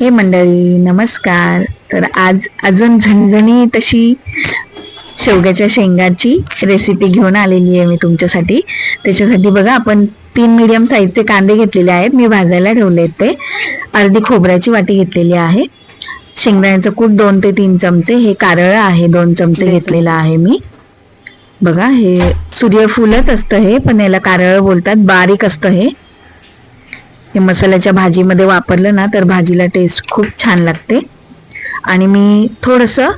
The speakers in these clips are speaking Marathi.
हे मंडळी नमस्कार. तर आज अजून झणझणी तशी शेवग्याच्या शेंगाची रेसिपी घेऊन आलेली आहे मी तुमच्यासाठी. त्याच्यासाठी बघा आपण तीन मीडियम साईजचे कांदे घेतलेले आहेत. मी भाजायला ठेवले आहेत ते. अर्धी खोबऱ्याची वाटी घेतलेली आहे. शेंगदाण्याचं कूट दोन ते तीन चमचे. हे कारळं आहे दोन चमचे घेतलेलं आहे मी. बघा हे सूर्यफूलच असतं हे पण याला कारळं बोलतात. बारीक असतं हे. हे मसाल्याच्या भाजीमध्ये वापरलं ना तर भाजीला टेस्ट खूप छान लागते. आणि मी थोडंसं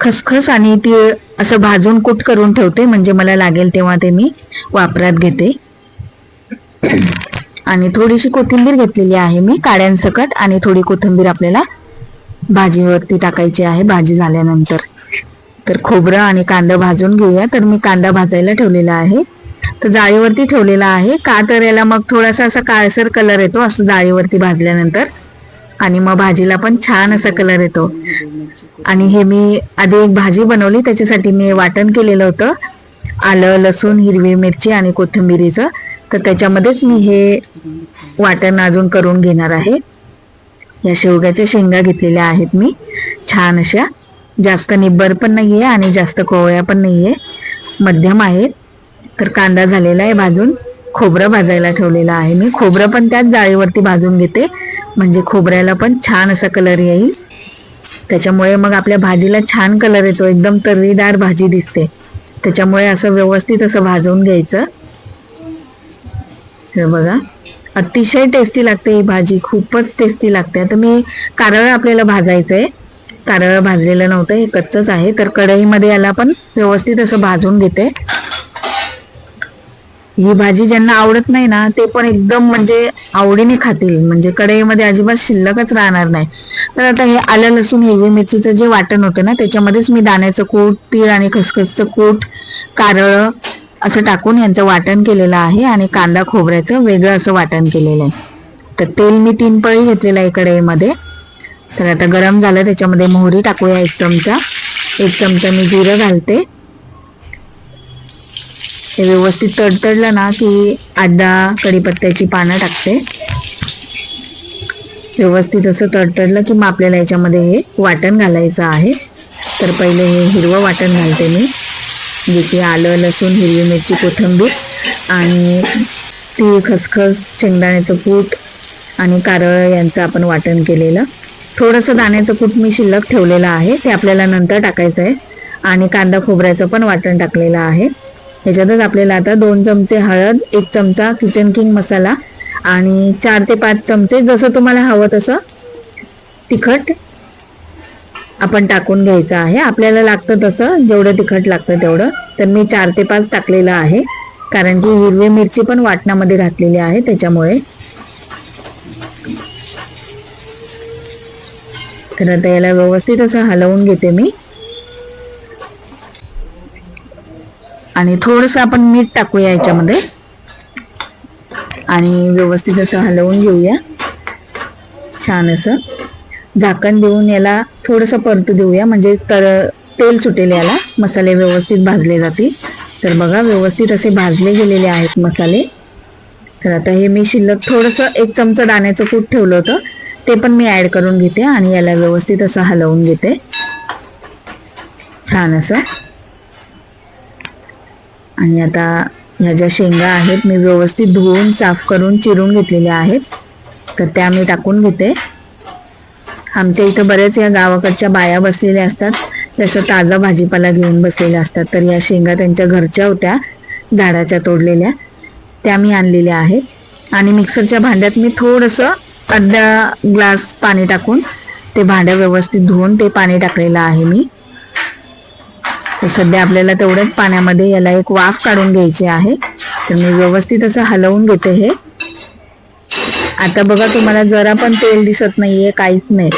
खसखस आणि ती असं भाजून कूट करून ठेवते म्हणजे मला लागेल तेव्हा ते मी वापरात घेते. आणि थोडीशी कोथिंबीर घेतलेली आहे मी काड्यांसकट आणि थोडी कोथिंबीर आपल्याला भाजीवरती टाकायची आहे भाजी झाल्यानंतर. तर खोबरं आणि कांदा भाजून घेऊया. तर मी कांदा भाजायला ठेवलेला आहे. तर जाळीवरती ठेवलेला आहे. का तर याला मग थोडासा असा काळसर कलर येतो असं जाळीवरती भाजल्यानंतर. आणि मग भाजीला पण छान असा कलर येतो. आणि हे मी आधी एक भाजी बनवली त्याच्यासाठी मी वाटण केलेलं होतं. आलं लसूण हिरवी मिरची आणि कोथिंबिरीचं. तर त्याच्यामध्येच मी हे वाटण अजून करून घेणार आहे. या शेवग्याच्या शेंगा घेतलेल्या आहेत मी. छान अशा. जास्त निब्बर पण नाहीये आणि जास्त कोवळ्या पण नाहीये. मध्यम आहेत. तर कांदा झालेला आहे भाजून. खोबरं भाजायला ठेवलेलं आहे मी. खोबरं पण त्याच जाळीवरती भाजून घेते. म्हणजे खोबऱ्याला पण छान असा कलर येईल. त्याच्यामुळे मग आपल्या भाजीला छान कलर येतो. एकदम तर्रीदार भाजी दिसते. त्याच्यामुळे असं व्यवस्थित असं भाजून घ्यायचं. हे बघा. अतिशय टेस्टी लागते ही भाजी. खूपच टेस्टी लागते. आता मी कारळ आपल्याला भाजायचं आहे कारळ भाजलेलं नव्हतं. हे कच्चच आहे. तर कढईमध्ये याला पण व्यवस्थित असं भाजून घेते. ही भाजी ज्यांना आवडत नाही ना ते पण एकदम म्हणजे आवडीने खातील. म्हणजे कढईमध्ये अजिबात शिल्लकच राहणार नाही. तर आता हे आलं लसूण हिरवी मिरचीचं जे वाटण होतं ना त्याच्यामध्येच मी दाण्याचं कूट तीळ आणि खसखसचं कूट कारळ असं टाकून यांचं वाटण केलेलं आहे आणि कांदा खोबऱ्याचं वेगळं असं वाटण केलेलं आहे. तर तेल मी तीन पळी घेतलेलं आहे कढईमध्ये. तर आता गरम झालं त्याच्यामध्ये मोहरी टाकूया एक चमचा. एक चमचा मी जिरं घालते. हे व्यवस्थित तडतडलं ना की आदा कढीपत्त्याची पानं टाकते. व्यवस्थित असं तडतडलं की मग आपल्याला याच्यामध्ये हे वाटण घालायचं आहे. तर पहिले हे हिरवं वाटण घालते मी. जे की आलं लसूण हिरवी मिरची कोथिंबीर आणि तीळ खसखस शेंगदाण्याचं कूट आणि कारळ यांचं आपण वाटण केलेलं. थोडंसं दाण्याचं कूट मी शिल्लक ठेवलेलं आहे. ते आपल्याला नंतर टाकायचं आहे. आणि कांदा खोबऱ्याचं पण वाटण टाकलेलं आहे. ह्याच्यातच आपल्याला आता दोन चमचे हळद एक चमचा किचन किंग मसाला आणि चार ते पाच चमचे जसं तुम्हाला हवं तसं तिखट आपण टाकून घ्यायचं आहे. आपल्याला लागतं तसं जेवढं तिखट लागतं तेवढं. तर मी चार ते पाच टाकलेलं आहे. कारण की हिरवी मिरची पण वाटणामध्ये घातलेली आहे त्याच्यामुळे. तर आता याला व्यवस्थित असं हलवून घेते मी. आणि थोडस आपण मीठ टाकूया याच्यामध्ये. आणि व्यवस्थित असं हलवून घेऊया. छान असं. झाकण देऊन याला थोडंसं परतू देऊया. म्हणजे तर तेल सुटेल याला. मसाले व्यवस्थित भाजले जातील. तर बघा व्यवस्थित असे भाजले गेलेले आहेत मसाले. तर आता हे मी शिल्लक थोडंसं एक चमचा दाण्याचं कूट ठेवलं होतं. ते पण मी ॲड करून घेते आणि याला व्यवस्थित असं हलवून घेते. छान असं. आणि आता ह्या ज्या शेंगा आहेत मी व्यवस्थित धुवून साफ करून चिरून घेतलेल्या आहेत. तर त्या मी टाकून घेते. आमच्या इथं बऱ्याच या गावाकडच्या बाया बसलेल्या असतात. जसं ताजा भाजीपाला घेऊन बसलेल्या असतात. तर या शेंगा त्यांच्या घरच्या होत्या झाडाच्या तोडलेल्या. त्या मी आणलेल्या आहेत. आणि मिक्सरच्या भांड्यात मी थोडंसं अर्धा ग्लास पाणी टाकून ते भांड्या व्यवस्थित धुवून ते पाणी टाकलेलं आहे मी. तर सध्या आपल्याला तेवढ्याच पाण्यामध्ये याला एक वाफ काढून घ्यायची आहे. तर मी व्यवस्थित असं हलवून घेते हे. आता बघा तुम्हाला जरा पण तेल दिसत नाहीये काहीच नाही.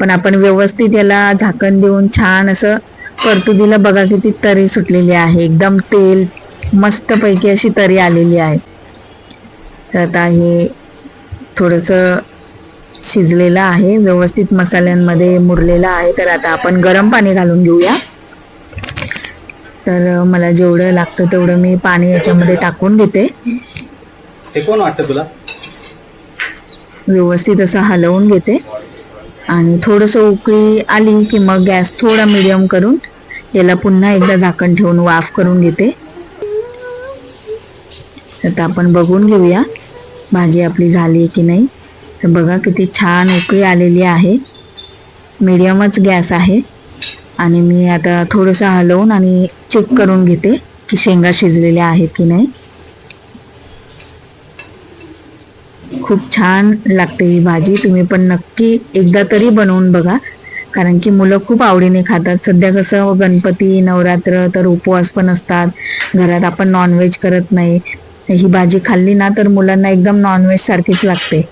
पण आपण व्यवस्थित याला झाकण देऊन छान असं परतुदीला बघा किती तरी सुटलेली आहे. एकदम तेल मस्तपैकी अशी तरी आलेली आहे. तर आता हे थोडंसं शिजलेलं आहे. व्यवस्थित मसाल्यांमध्ये मुरलेलं आहे. तर आता आपण गरम पाणी घालून घेऊया. तर मला जेवढं लागतं तेवढं मी पाणी याच्यामध्ये टाकून घेते हे कोण वाटतं तुला? व्यवस्थित असं हलवून घेते. आणि थोडंसं उकळी आली की मग गॅस थोडा मिडियम करून याला पुन्हा एकदा झाकण ठेवून वाफ करून घेते. आता आपण बघून घेऊया भाजी आपली झाली की नाही. तर बघा किती छान उकळी आलेली आहे. मीडियमच गॅस आहे. आणि मी आता थोडंसं हलवून आणि चेक करून घेते की शेंगा शिजलेल्या आहेत की नाही. खूप छान लागते ही भाजी. तुम्ही पण नक्की एकदा तरी बनवून बघा. कारण की मुलं खूप आवडीने खातात. सध्या कसं गणपती नवरात्र तर उपवास पण असतात. घरात आपण नॉनव्हेज करत नाही. ही भाजी खाल्ली ना तर मुलांना एकदम नॉनव्हेज सारखीच लागते.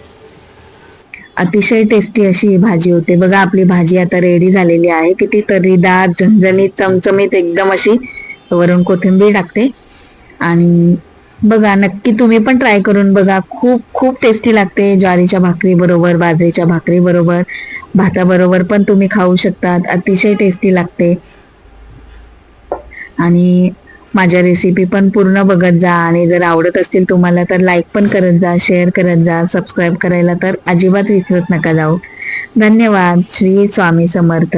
अतिशय टेस्टी अशी ही भाजी होते. बघा आपली भाजी आता रेडी झालेली आहे. किती तर्रीदार झणझणीत चमचमीत एकदम अशी वरून कोथिंबीर टाकते. आणि बघा नक्की तुम्ही पण ट्राय करून बघा. खूप खूप टेस्टी लागते ज्वारीच्या भाकरी बरोबर बाजरीच्या भाकरी बरोबर भाताबरोबर पण तुम्ही खाऊ शकतात. अतिशय टेस्टी लागते. आणि माझ्या रेसिपी पण पूर्ण बघत जा. आणि जर आवडत असतील तुम्हाला तर लाईक पण करत जा शेअर करत जा सबस्क्राईब करायला तर अजिबात विसरत नका जाऊ. धन्यवाद. श्री स्वामी समर्थ.